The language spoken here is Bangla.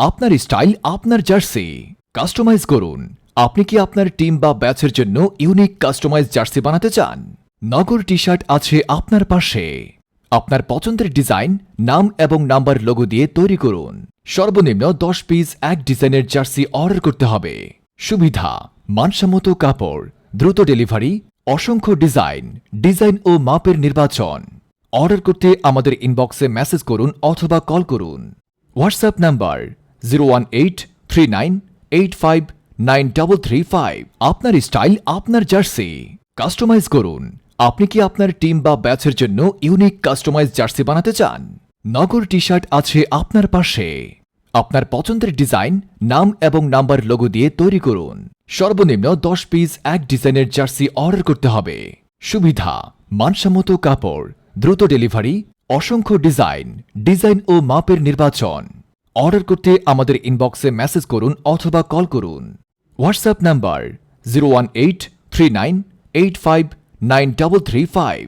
আপনার স্টাইল, আপনার জার্সি। কাস্টমাইজ করুন। আপনি কি আপনার টিম বা ব্যাচের জন্য ইউনিক কাস্টমাইজ জার্সি বানাতে চান? নগর টি শার্ট আছে আপনার পাশে। আপনার পছন্দের ডিজাইন, নাম এবং নাম্বার লোগো দিয়ে তৈরি করুন। সর্বনিম্ন দশ পিস এক ডিজাইনের জার্সি অর্ডার করতে হবে। সুবিধা, মানসম্মত কাপড়, দ্রুত ডেলিভারি, অসংখ্য ডিজাইন ডিজাইন ও মাপের নির্বাচন। অর্ডার করতে আমাদের ইনবক্সে মেসেজ করুন অথবা কল করুন। WhatsApp number zero one eight three nine eight five nine double three five. আপনার স্টাইল, আপনার জার্সি। কাস্টমাইজ করুন। আপনি কি আপনার টিম বা ব্যাচের জন্য ইউনিক কাস্টমাইজ জার্সি বানাতে চান? নগর টি শার্ট আছে আপনার পাশে। আপনার পছন্দের ডিজাইন, নাম এবং নাম্বার লোগো দিয়ে তৈরি করুন। সর্বনিম্ন দশ পিস এক ডিজাইনের জার্সি অর্ডার করতে হবে। সুবিধা, মানসম্মত কাপড়, দ্রুত ডেলিভারি, অসংখ্য ডিজাইন ডিজাইন ও মাপের নির্বাচন। অর্ডার করতে আমাদের ইনবক্সে মেসেজ করুন অথবা কল করুন। WhatsApp number zero one eight three nine eight five nine double three five